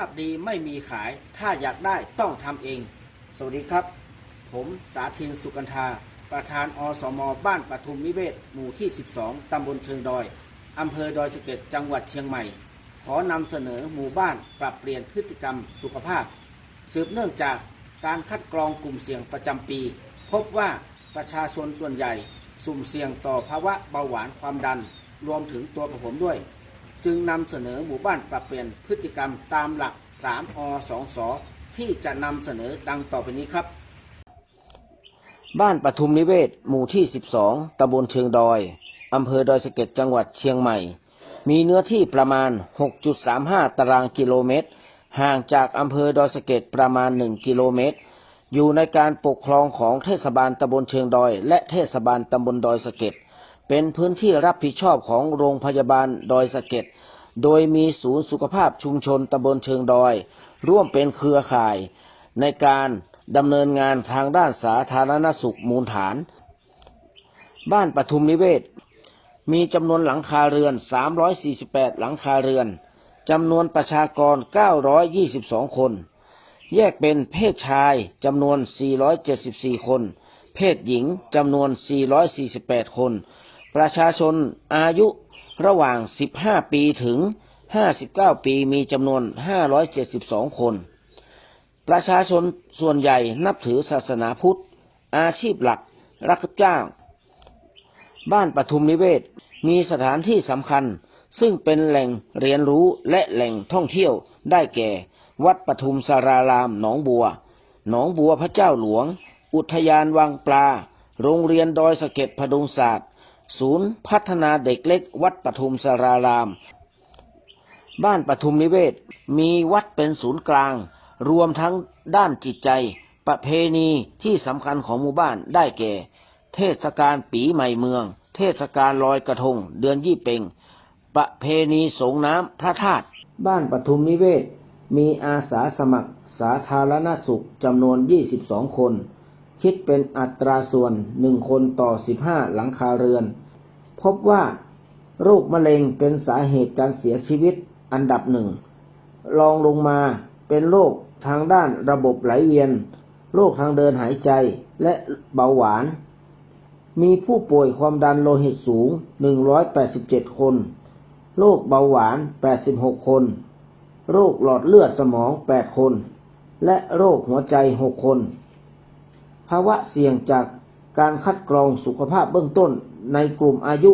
าพดีไม่มีขาย ถ้าอยากได้ต้องทำเอง สวัสดีครับ ผมสาธินสุกันทาประธานอสม บ้านปทุมนิเวศ หมู่ที่ 12 ตำบลเชิงดอย อำเภอดอยสะเก็ด จังหวัดเชียงใหม่ ขอนำเสนอหมู่บ้านปรับเปลี่ยนพฤติกรรมสุขภาพ สืบเนื่องจากการคัดกรองกลุ่มเสี่ยงประจำปี พบว่าประชาชนส่วนใหญ่ สุ่มเสี่ยงต่อภาวะเบาหวานความดัน รวมถึงตัวผมด้วย จึงนำเสนอหมู่บ้านปรับเปลี่ยนพฤติกรรมตามหลัก 3 อ 2 ส ที่จะนำเสนอดังต่อไปนี้ครับ บ้านปทุมนิเวศ หมู่ที่ 12 ตำบลเชิงดอย อำเภอดอยสะเก็ดจังหวัดเชียงใหม่ มีเนื้อที่ประมาณ 6.35 ตารางกิโลเมตร ห่างจากอำเภอดอยสะเก็ดประมาณ 1 กิโลเมตร อยู่ในการปกครองของเทศบาลตำบลเชิงดอย และเทศบาลตำบลดอยสะเก็ด เป็นพื้นที่รับผิดชอบของโรงพยาบาลดอยสะเก็ด โดยมีศูนย์สุขภาพชุมชนตำบลเชิงดอย ร่วมเป็นเครือข่าย ในการดำเนินงานทางด้านสาธารณสุขมูลฐาน บ้านปทุมนิเวศ มีจำนวนหลังคาเรือน 348 หลังคาเรือนจำนวนประชากร 922 คน แยกเป็นเพศชายจำนวน 474 คน เพศหญิงจำนวน 448 คน ประชาชนอายุระหว่าง 15 ปีถึง 59 ปีมีจำนวน 572 คน ประชาชนส่วนใหญ่นับถือศาสนาพุทธ อาชีพหลัก รับจ้าง บ้านปทุมนิเวศ มีสถานที่สำคัญ ซึ่งเป็นแหล่งเรียนรู้และแหล่งท่องเที่ยวได้แก่ วัดปทุมสารารามหนองบัว หนองบัวพระเจ้าหลวง อุทยานวังปลา โรงเรียนดอยสะเก็ดพดุงศาสตร์ ศูนย์พัฒนาเด็กเล็กวัดปทุมสาราราม บ้านปทุมนิเวศ มีวัดเป็นศูนย์กลาง รวมทั้งด้านจิตใจ ประเพณีที่สำคัญของหมู่บ้านได้แก่ เทศกาลปีใหม่เมือง เทศกาลลอยกระทง เดือนยี่เปงประเพณีสงน้ำพระธาตุบ้านปทุมนิเวศ มีอาสาสมัครสาธารณสุขจำนวน 22 คน คิดเป็นอัตราส่วน 1 คนต่อ 15 หลังคาเรือน พบว่าโรคมะเร็งเป็นสาเหตุการเสียชีวิตอันดับหนึ่งรองลงมาเป็นโรคทางด้านระบบไหลเวียน โรคทางเดินหายใจและเบาหวาน มีผู้ป่วยความดันโลหิตสูง 187 คน โรคเบาหวาน 86 คน โรคหลอดเลือดสมอง 8 คน และโรคหัวใจ 6 คน ภาวะเสี่ยงจาก การคัดกรองสุขภาพเบื้องต้นในกลุ่มอายุ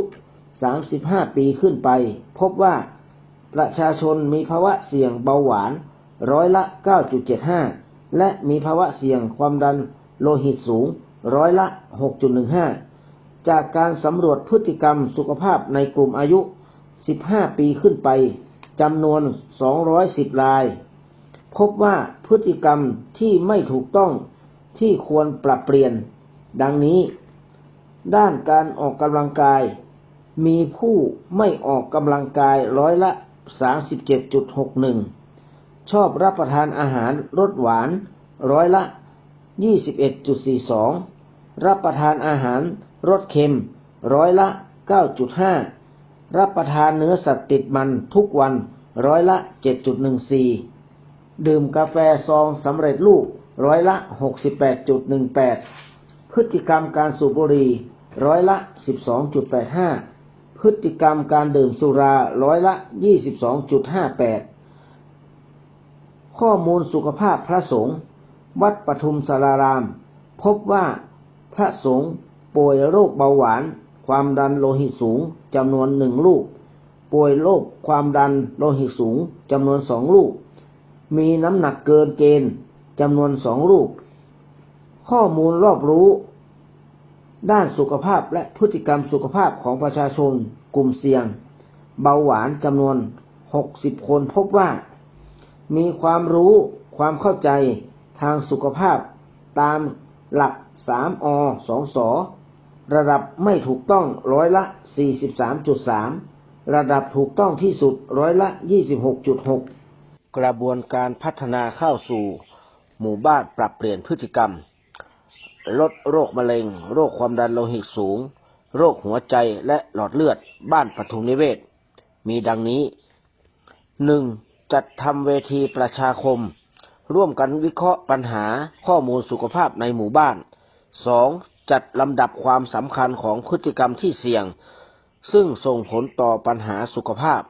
35 ปีขึ้นไป พบว่าประชาชนมีภาวะเสี่ยงเบาหวานร้อยละ 9.75 และมีภาวะเสี่ยงความดันโลหิตสูงร้อยละ 6.15 จากการสำรวจพฤติกรรมสุขภาพในกลุ่มอายุ 15 ปีขึ้นไปจำนวน 210 ราย พบว่าพฤติกรรมที่ไม่ถูกต้องที่ควรปรับเปลี่ยน ดังนี้ ด้านการออกกำลังกาย มีผู้ไม่ออกกำลังกายร้อยละ 37.61 ชอบรับประทานอาหารรสหวานร้อยละ 21.42 รับประทานอาหารรสเค็มร้อยละ 9.5 รับประทานเนื้อสัตว์ติดมันทุกวันร้อยละ 7.14 ดื่มกาแฟซองสำเร็จรูปร้อยละ 68.18 พฤติกรรมการสูบบุหรี่ร้อยละ 12.85 พฤติกรรมการดื่มสุราร้อยละ 22.58 ข้อมูลสุขภาพพระสงฆ์วัดปทุมสาราราม พบว่าพระสงฆ์ป่วยโรคเบาหวาน ความดันโลหิตสูงจำนวนหนึ่งลูก ป่วยโรคความดันโลหิตสูงจำนวนสองลูก มีน้ำหนักเกินเกณฑ์จำนวนสองลูก ข้อมูลรอบรู้ ด้านสุขภาพและพฤติกรรมสุขภาพของประชาชน กลุ่มเสี่ยง เบาหวานจำนวน 60 คนพบว่า มีความรู้ความเข้าใจทางสุขภาพตามหลัก 3 อ 2 ส ระดับไม่ถูกต้องร้อยละ 43.3 ระดับถูกต้องที่สุดร้อยละ 26.6 กระบวนการพัฒนาเข้าสู่ หมู่บ้านปรับเปลี่ยนพฤติกรรม ลดโรคมะเร็ง โรคความดันโลหิตสูง โรคหัวใจและหลอดเลือด บ้านปทุมนิเวศ มีดังนี้หนึ่งจัดทำเวทีประชาคม ร่วมกันวิเคราะห์ปัญหาข้อมูลสุขภาพในหมู่บ้าน 2. จัดลำดับความสำคัญของพฤติกรรมที่เสี่ยง ซึ่งส่งผลต่อปัญหาสุขภาพ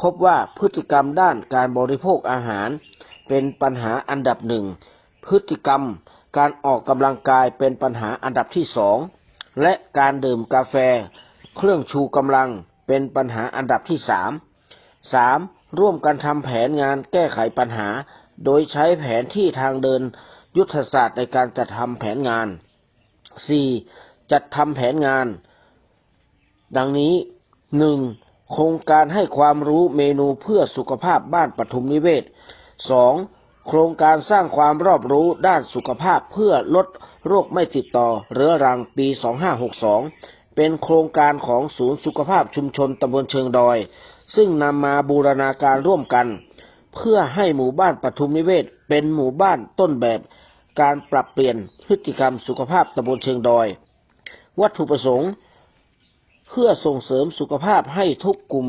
พบว่าพฤติกรรมด้านการบริโภคอาหาร เป็นปัญหาอันดับหนึ่ง พฤติกรรม การออกกำลังกายเป็นปัญหาอันดับที่สองและการดื่มกาแฟ เครื่องชูกำลังเป็นปัญหาอันดับที่สามสามร่วมกันทำแผนงานแก้ไขปัญหา โดยใช้แผนที่ทางเดินยุทธศาสตร์ในการจัดทำแผนงานสี่จัดทำแผนงาน ดังนี้หนึ่งโครงการให้ความรู้เมนูเพื่อสุขภาพบ้านปทุมนิเวศสอง โครงการสร้างความรอบรู้ด้านสุขภาพเพื่อลดโรคไม่ติดต่อเรื้อรังปี 2562 เป็นโครงการของศูนย์สุขภาพชุมชนตำบลเชิงดอย ซึ่งนำมาบูรณาการร่วมกัน เพื่อให้หมู่บ้านปทุมนิเวศ เป็นหมู่บ้านต้นแบบ การปรับเปลี่ยนพฤติกรรมสุขภาพตำบลเชิงดอย วัตถุประสงค์ เพื่อส่งเสริมสุขภาพให้ทุกกลุ่ม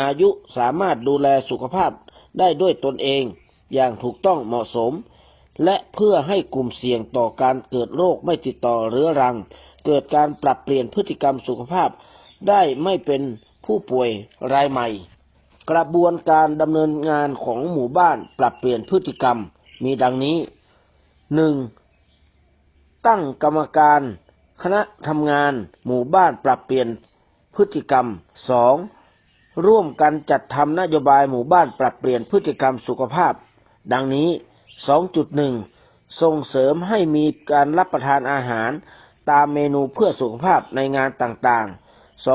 อายุสามารถดูแลสุขภาพได้ด้วยตนเอง อย่างถูกต้องเหมาะสม และเพื่อให้กลุ่มเสี่ยงต่อการเกิดโรคไม่ติดต่อเรื้อรัง เกิดการปรับเปลี่ยนพฤติกรรมสุขภาพ ได้ไม่เป็นผู้ป่วยรายใหม่ กระบวนการดำเนินงานของหมู่บ้านปรับเปลี่ยนพฤติกรรมมีดังนี้หนึ่งตั้งกรรมการ คณะทำงาน หมู่บ้านปรับเปลี่ยนพฤติกรรมสองร่วมกันจัดทำนโยบายหมู่บ้านปรับเปลี่ยนพฤติกรรมสุขภาพ ดังนี้ 2.1 ส่งเสริมให้มีการรับประทานอาหารตามเมนูเพื่อสุขภาพในงานต่างๆ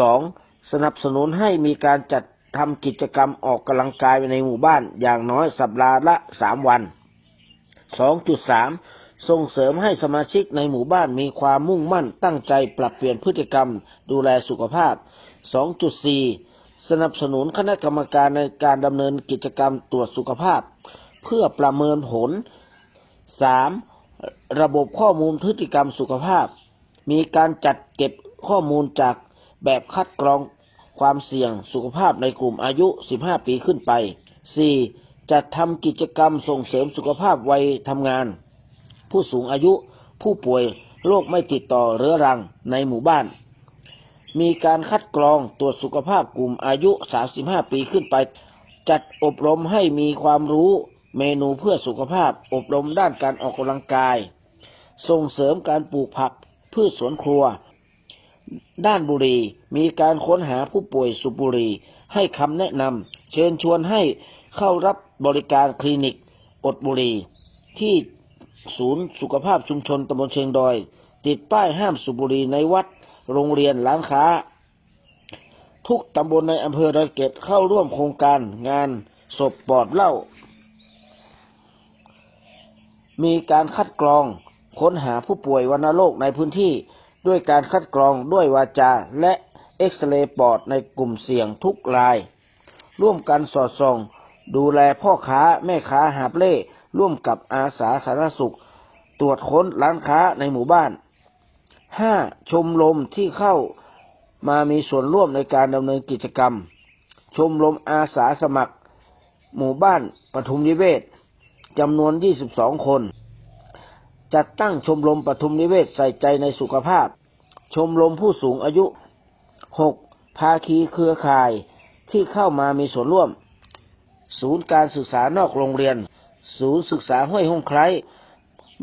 2.2 สนับสนุนให้มีการจัดทำกิจกรรมออกกำลังกายในหมู่บ้านอย่างน้อยสัปดาห์ละ 3 วัน 2.3 ส่งเสริมให้สมาชิกในหมู่บ้านมีความมุ่งมั่นตั้งใจปรับเปลี่ยนพฤติกรรมดูแลสุขภาพ 2.4 สนับสนุนคณะกรรมการในการดำเนินกิจกรรมตรวจสุขภาพ เพื่อประเมินผล 3. ระบบข้อมูลพฤติกรรมสุขภาพ มีการจัดเก็บข้อมูลจากแบบคัดกรองความเสี่ยงสุขภาพในกลุ่มอายุ 15 ปีขึ้นไป 4. จัดทำกิจกรรมส่งเสริมสุขภาพวัยทำงาน ผู้สูงอายุผู้ป่วยโรคไม่ติดต่อเรื้อรังในหมู่บ้าน มีการคัดกรองตรวจสุขภาพกลุ่มอายุ 35 ปีขึ้นไป จัดอบรมให้มีความรู้ เมนูเพื่อสุขภาพ อบรมด้านการออกกำลังกาย ส่งเสริมการปลูกผักพืชสวนครัว ด้านบุหรี่มีการค้นหาผู้ป่วยสูบบุหรี่ให้คำแนะนำเชิญชวนให้เข้ารับบริการคลินิก อดบุหรี่ที่ศูนย์สุขภาพชุมชนตำบลเชียงดอย ติดป้ายห้ามสูบบุหรี่ในวัด โรงเรียนร้านค้า ทุกตำบลในอำเภอดอยเกตเข้าร่วมโครงการงานศพปลอดเหล้า มีการคัดกรองค้นหาผู้ป่วยวัณโรคในพื้นที่ ด้วยการคัดกรองด้วยวาจา และเอ็กซเรย์ปอดในกลุ่มเสี่ยงทุกราย ร่วมกันสอดส่อง ดูแลพ่อค้าแม่ค้าหาบเล่ร่วมกับอาสาสาธารณสุข ตรวจค้นร้านค้าในหมู่บ้าน 5. ชมรมที่เข้ามามีส่วนร่วมในการดำเนินกิจกรรม ชมรมอาสาสมัคร หมู่บ้านปทุมนิเวศ จำนวน 22 คน จัดตั้งชมรมปทุมนิเวศใส่ใจในสุขภาพ ชมรมผู้สูงอายุ 6. ภาคีเครือข่ายที่เข้ามามีส่วนร่วม ศูนย์การศึกษานอกโรงเรียน ศูนย์ศึกษาห้วยห้องไคร้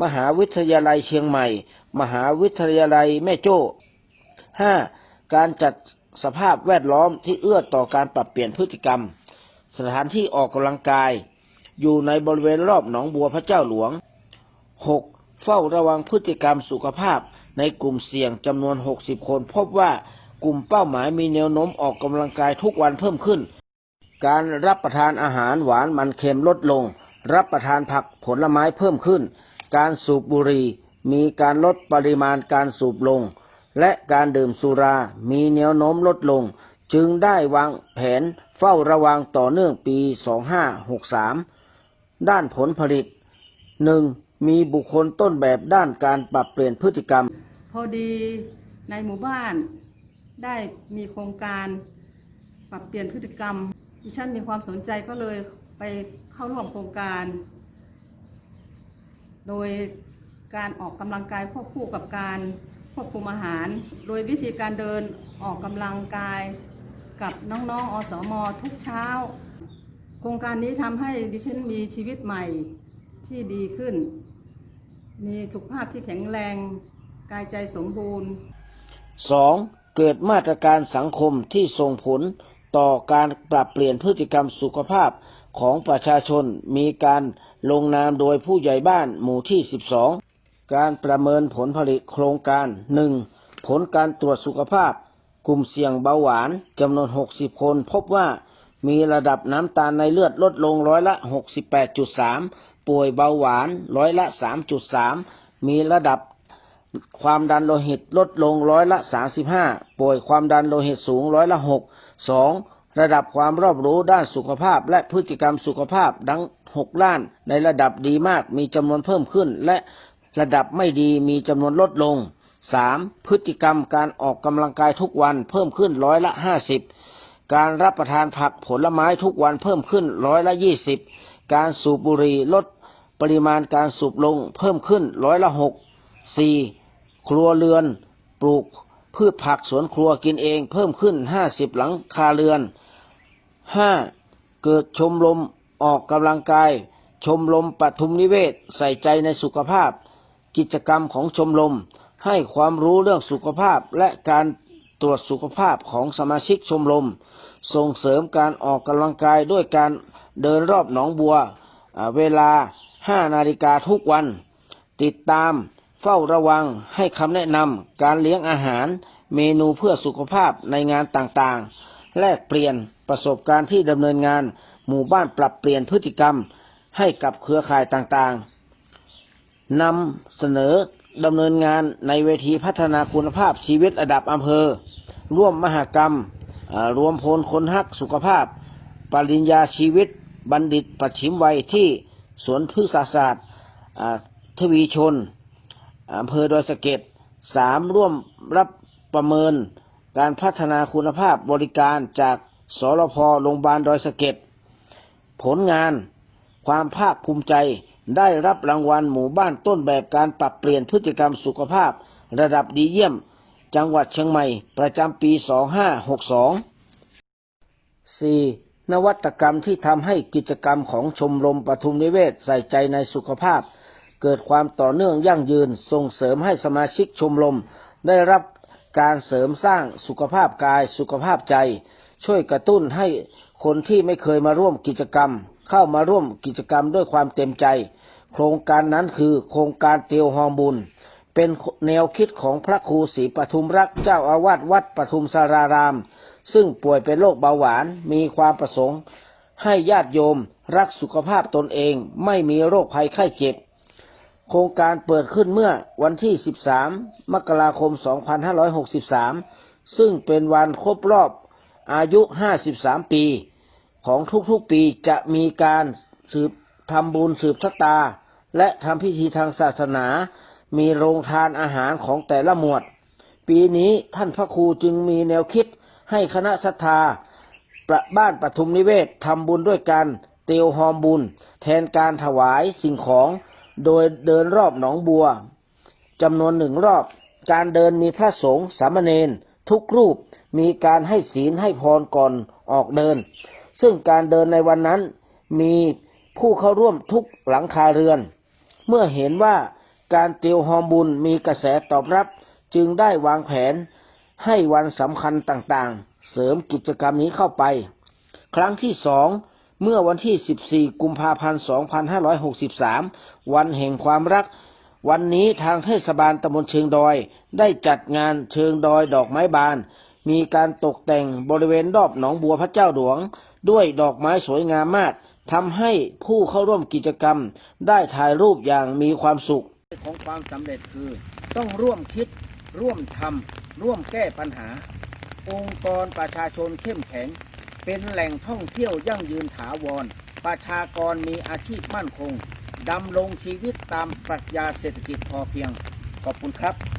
มหาวิทยาลัยเชียงใหม่ มหาวิทยาลัยแม่โจ้ 5. การจัดสภาพแวดล้อมที่เอื้อต่อการปรับเปลี่ยนพฤติกรรม สถานที่ออกกำลังกาย อยู่ในบริเวณรอบหนองบัวพระเจ้าหลวง 6. เฝ้าระวังพฤติกรรมสุขภาพในกลุ่มเสี่ยงจำนวน 60 คน พบว่ากลุ่มเป้าหมายมีแนวโน้มออกกำลังกายทุกวันเพิ่มขึ้น การรับประทานอาหารหวานมันเค็มลดลง รับประทานผักผลไม้เพิ่มขึ้น การสูบบุหรี่มีการลดปริมาณการสูบลง และการดื่มสุรามีแนวโน้มลดลง จึงได้วางแผนเฝ้าระวังต่อเนื่องปี 2563 ด้านผลผลิต 1. มีบุคคลต้นแบบด้านการปรับเปลี่ยนพฤติกรรม พอดีในหมู่บ้านได้มีโครงการปรับเปลี่ยนพฤติกรรมดิฉันมีความสนใจก็เลยไปเข้าร่วมโครงการ โดยการออกกำลังกายควบคู่กับการควบคุมอาหาร โดยวิธีการเดินออกกำลังกายกับน้องๆอสม ทุกเช้า โครงการนี้ทำให้ดิฉันมีชีวิตใหม่ที่ดีขึ้น มีสุขภาพที่แข็งแรง กายใจสมบูรณ์ 2. เกิดมาตรการสังคมที่ส่งผลต่อการปรับเปลี่ยนพฤติกรรมสุขภาพของประชาชนมีการลงนามโดยผู้ใหญ่บ้านหมู่ที่ 12 การประเมินผลผลิตโครงการ 1. ผลการตรวจสุขภาพ กลุ่มเสี่ยงเบาหวานจำนวน 60 คนพบว่า มีระดับน้ำตาลในเลือดลดลงร้อยละ 68.3 ป่วยเบาหวานร้อยละ 3.3 มีระดับความดันโลหิตลดลงร้อยละ 35 ป่วยความดันโลหิตสูงร้อยละ 6 2. ระดับความรอบรู้ด้านสุขภาพและพฤติกรรมสุขภาพดัง6ด้าน ในระดับดีมากมีจำนวนเพิ่มขึ้น และระดับไม่ดีมีจำนวนลดลง 3. พฤติกรรมการออกกำลังกายทุกวันเพิ่มขึ้นร้อยละ 50 การรับประทานผักผลไม้ทุกวันเพิ่มขึ้นร้อยละ20การสูบบุหรี่ลดปริมาณการสูบลงเพิ่มขึ้นร้อยละ6 4. ครัวเรือน ปลูกพืชผักสวนครัวกินเองเพิ่มขึ้น50หลังคาเรือน 5. เกิดชมรมออกกำลังกาย ชมรมปทุมนิเวศใส่ใจในสุขภาพ กิจกรรมของชมรมให้ความรู้เรื่องสุขภาพและการ ตรวจสุขภาพของสมาชิกชมรม ส่งเสริมการออกกำลังกายด้วยการเดินรอบหนองบัวเวลา 5 นาฬิกาทุกวัน ติดตามเฝ้าระวังให้คำแนะนำการเลี้ยงอาหารเมนูเพื่อสุขภาพในงานต่างๆ แลกเปลี่ยนประสบการณ์ที่ดำเนินงาน หมู่บ้านปรับเปลี่ยนพฤติกรรมให้กับเครือข่ายต่างๆนำเสนอ ดำเนินงานในเวทีพัฒนาคุณภาพชีวิตระดับอำเภอ ร่วมมหกรรม รวมพลคนฮักสุขภาพ ปริญญาชีวิตบัณฑิตปัจฉิมวัยที่สวนพฤกษศาสตร์ทวีชนอำเภอดอยสะเก็ดสามร่วมรับประเมินการพัฒนาคุณภาพบริการจากสรพโรงพยาบาลดอยสะเก็ดผลงานความภาคภูมิใจ ได้รับรางวัลหมู่บ้านต้นแบบการปรับเปลี่ยนพฤติกรรมสุขภาพ ระดับดีเยี่ยม จังหวัดเชียงใหม่ ประจำปี 2562 4. นวัตกรรมที่ทำให้กิจกรรมของชมรมปทุมนิเวศใส่ใจในสุขภาพ เกิดความต่อเนื่องยั่งยืนส่งเสริมให้สมาชิกชมรม ได้รับการเสริมสร้างสุขภาพกายสุขภาพใจ ช่วยกระตุ้นให้คนที่ไม่เคยมาร่วมกิจกรรม เข้ามาร่วมกิจกรรมด้วยความเต็มใจ โครงการนั้นคือโครงการเตียวฮองบุญ เป็นแนวคิดของพระครูศรีปทุมรักเจ้าอาวาสวัดปทุมสาราราม ซึ่งป่วยเป็นโรคเบาหวานมีความประสงค์ ให้ญาติโยมรักสุขภาพตนเองไม่มีโรคภัยไข้เจ็บ โครงการเปิดขึ้นเมื่อวันที่ 13 มกราคม 2563 ซึ่งเป็นวันครบรอบอายุ 53 ปี ของทุกๆปีจะมีการสืบทำบุญสืบชะตา และทำพิธีทางศาสนา มีโรงทานอาหารของแต่ละหมวด ปีนี้ท่านพระครูจึงมีแนวคิดให้คณะศรัทธาประบ้านปทุมนิเวศทำบุญด้วยกัน เตียวหอมบุญ แทนการถวายสิ่งของ โดยเดินรอบหนองบัวจำนวนหนึ่งรอบ การเดินมีพระสงฆ์สามเณรทุกรูปมีการให้ศีลให้พรก่อนออกเดิน ซึ่งการเดินในวันนั้นมีผู้เข้าร่วมทุกหลังคาเรือน เมื่อเห็นว่าการเตียวหอมบุญมีกระแสตอบรับจึงได้วางแผนให้วันสำคัญต่างๆ เสริมกิจกรรมนี้เข้าไป ครั้งที่สองเมื่อวันที่ 14 กุมภาพันธ์ 2563 วันแห่งความรัก วันนี้ทางเทศบาลตำบลเชิงดอย ได้จัดงานเชิงดอยดอกไม้บาน มีการตกแต่งบริเวณรอบหนองบัวพระเจ้าหลวง ด้วยดอกไม้สวยงามมากทำให้ผู้เข้าร่วมกิจกรรม ได้ถ่ายรูปอย่างมีความสุข ของความสำเร็จคือต้องร่วมคิด ร่วมทำร่วมแก้ปัญหา องค์กรประชาชนเข้มแข็ง เป็นแหล่งท่องเที่ยวยั่งยืนถาวร ประชากรมีอาชีพมั่นคงดำรงชีวิตตามปรัชญาเศรษฐกิจพอเพียง ขอบคุณครับ